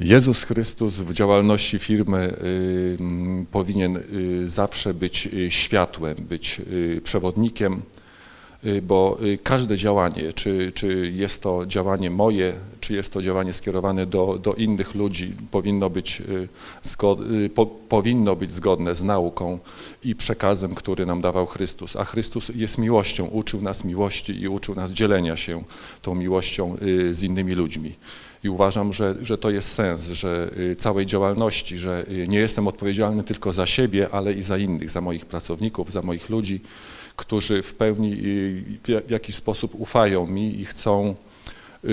Jezus Chrystus w działalności firmy y, powinien y, zawsze być y, światłem, być przewodnikiem, bo y, każde działanie, czy, czy jest to działanie moje, czy jest to działanie skierowane do, do innych ludzi, powinno być, y, zgo, y, po, powinno być zgodne z nauką i przekazem, który nam dawał Chrystus. A Chrystus jest miłością, uczył nas miłości i uczył nas dzielenia się tą miłością y, z innymi ludźmi. I uważam, że, że to jest sens, że y, całej działalności, że y, nie jestem odpowiedzialny tylko za siebie, ale i za innych, za moich pracowników, za moich ludzi, którzy w pełni y, w ja- w jakiś sposób ufają mi i chcą, y,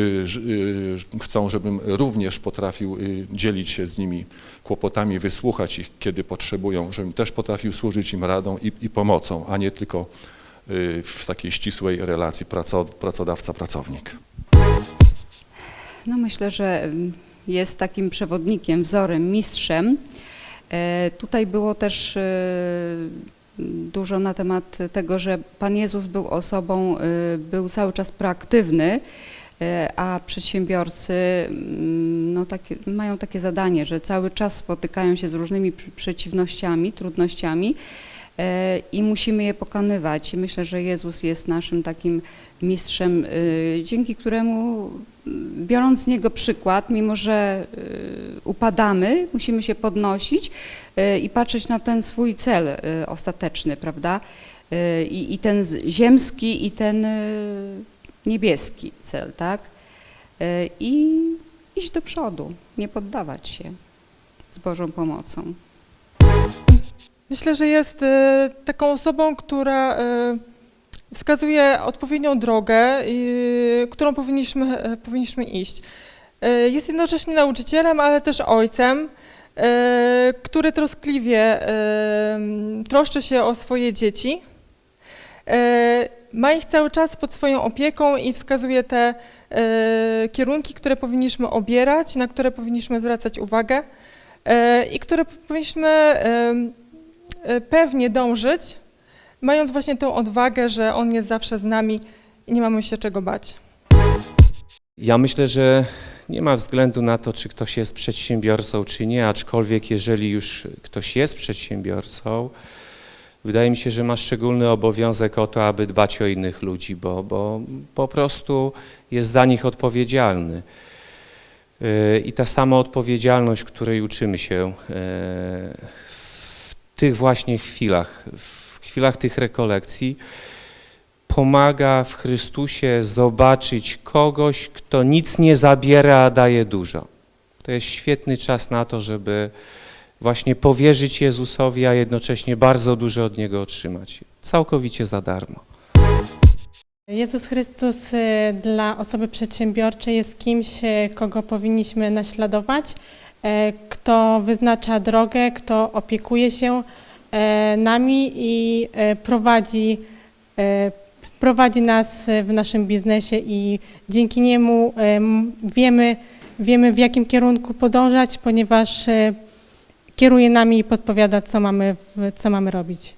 y, chcą, żebym również potrafił dzielić się z nimi kłopotami, wysłuchać ich, kiedy potrzebują, żebym też potrafił służyć im radą i, i pomocą, a nie tylko w takiej ścisłej relacji praco- pracodawca-pracownik. No myślę, że mm, jest takim przewodnikiem, wzorem, mistrzem. E, Tutaj było też dużo na temat tego, że Pan Jezus był osobą, e, był cały czas proaktywny, e, a przedsiębiorcy mm, no, takie, mają takie zadanie, że cały czas spotykają się z różnymi pr- przeciwnościami, trudnościami e, i musimy je pokonywać. I myślę, że Jezus jest naszym takim mistrzem, dzięki któremu biorąc z niego przykład, mimo że y, upadamy, musimy się podnosić y, i patrzeć na ten swój cel y, ostateczny, prawda? I, I ten ziemski, i ten niebieski cel, tak? I iść do przodu, nie poddawać się z Bożą pomocą. Myślę, że jest taką osobą, która wskazuje odpowiednią drogę, e, którą powinniśmy, powinniśmy iść. E, Jest jednocześnie nauczycielem, ale też ojcem, e, który troskliwie troszczy się o swoje dzieci. Ma ich cały czas pod swoją opieką i wskazuje te kierunki, które powinniśmy obierać, na które powinniśmy zwracać uwagę i które powinniśmy pewnie dążyć, mając właśnie tą odwagę, że On jest zawsze z nami i nie mamy się czego bać. Ja myślę, że nie ma względu na to, czy ktoś jest przedsiębiorcą, czy nie, aczkolwiek jeżeli już ktoś jest przedsiębiorcą, wydaje mi się, że ma szczególny obowiązek o to, aby dbać o innych ludzi, bo, bo po prostu jest za nich odpowiedzialny. Yy, I ta sama odpowiedzialność, której uczymy się yy, w tych właśnie chwilach, w chwilach tych rekolekcji, pomaga w Chrystusie zobaczyć kogoś, kto nic nie zabiera, a daje dużo. To jest świetny czas na to, żeby właśnie powierzyć Jezusowi, a jednocześnie bardzo dużo od Niego otrzymać. Całkowicie za darmo. Jezus Chrystus y, dla osoby przedsiębiorczej jest kimś, y, kogo powinniśmy naśladować, e, kto wyznacza drogę, kto opiekuje się nami i e, prowadzi, e, prowadzi nas w naszym biznesie i dzięki niemu em, wiemy, wiemy w jakim kierunku podążać, ponieważ e, kieruje nami i podpowiada, co mamy, co mamy robić.